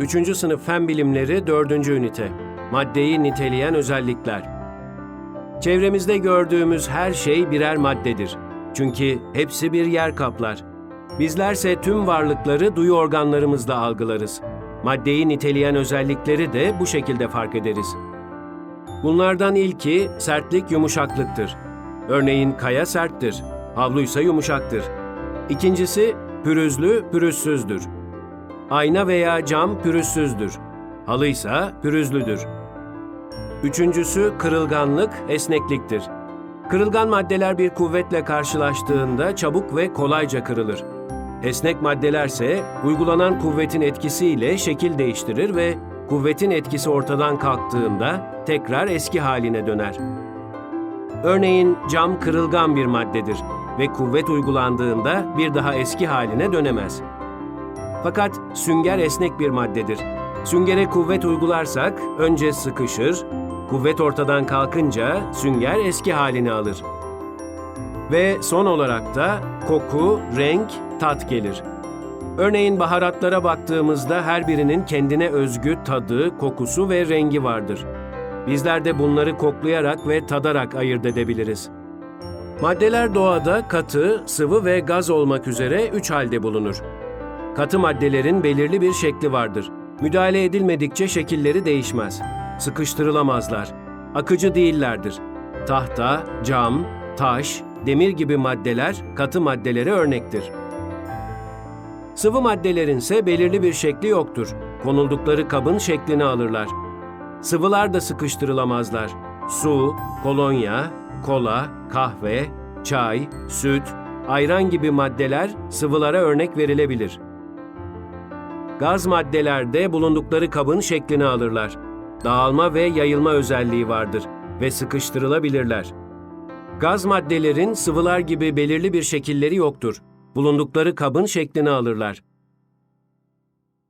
3. sınıf Fen Bilimleri 4. ünite. Maddeyi niteleyen özellikler. Çevremizde gördüğümüz her şey birer maddedir. Çünkü hepsi bir yer kaplar. Bizlerse tüm varlıkları duyu organlarımızla algılarız. Maddeyi niteleyen özellikleri de bu şekilde fark ederiz. Bunlardan ilki sertlik yumuşaklıktır. Örneğin kaya serttir, havluysa yumuşaktır. İkincisi pürüzlü pürüzsüzdür. Ayna veya cam pürüzsüzdür. Halıysa pürüzlüdür. Üçüncüsü kırılganlık, esnekliktir. Kırılgan maddeler bir kuvvetle karşılaştığında çabuk ve kolayca kırılır. Esnek maddelerse uygulanan kuvvetin etkisiyle şekil değiştirir ve kuvvetin etkisi ortadan kalktığında tekrar eski haline döner. Örneğin cam kırılgan bir maddedir ve kuvvet uygulandığında bir daha eski haline dönemez. Fakat sünger esnek bir maddedir. Süngere kuvvet uygularsak önce sıkışır, kuvvet ortadan kalkınca sünger eski halini alır. Ve son olarak da koku, renk, tat gelir. Örneğin baharatlara baktığımızda her birinin kendine özgü tadı, kokusu ve rengi vardır. Bizler de bunları koklayarak ve tadarak ayırt edebiliriz. Maddeler doğada katı, sıvı ve gaz olmak üzere üç halde bulunur. Katı maddelerin belirli bir şekli vardır. Müdahale edilmedikçe şekilleri değişmez. Sıkıştırılamazlar. Akıcı değillerdir. Tahta, cam, taş, demir gibi maddeler katı maddelere örnektir. Sıvı maddelerin ise belirli bir şekli yoktur. Konuldukları kabın şeklini alırlar. Sıvılar da sıkıştırılamazlar. Su, kolonya, kola, kahve, çay, süt, ayran gibi maddeler sıvılara örnek verilebilir. Gaz maddelerde bulundukları kabın şeklini alırlar. Dağılma ve yayılma özelliği vardır ve sıkıştırılabilirler. Gaz maddelerin sıvılar gibi belirli bir şekilleri yoktur. Bulundukları kabın şeklini alırlar.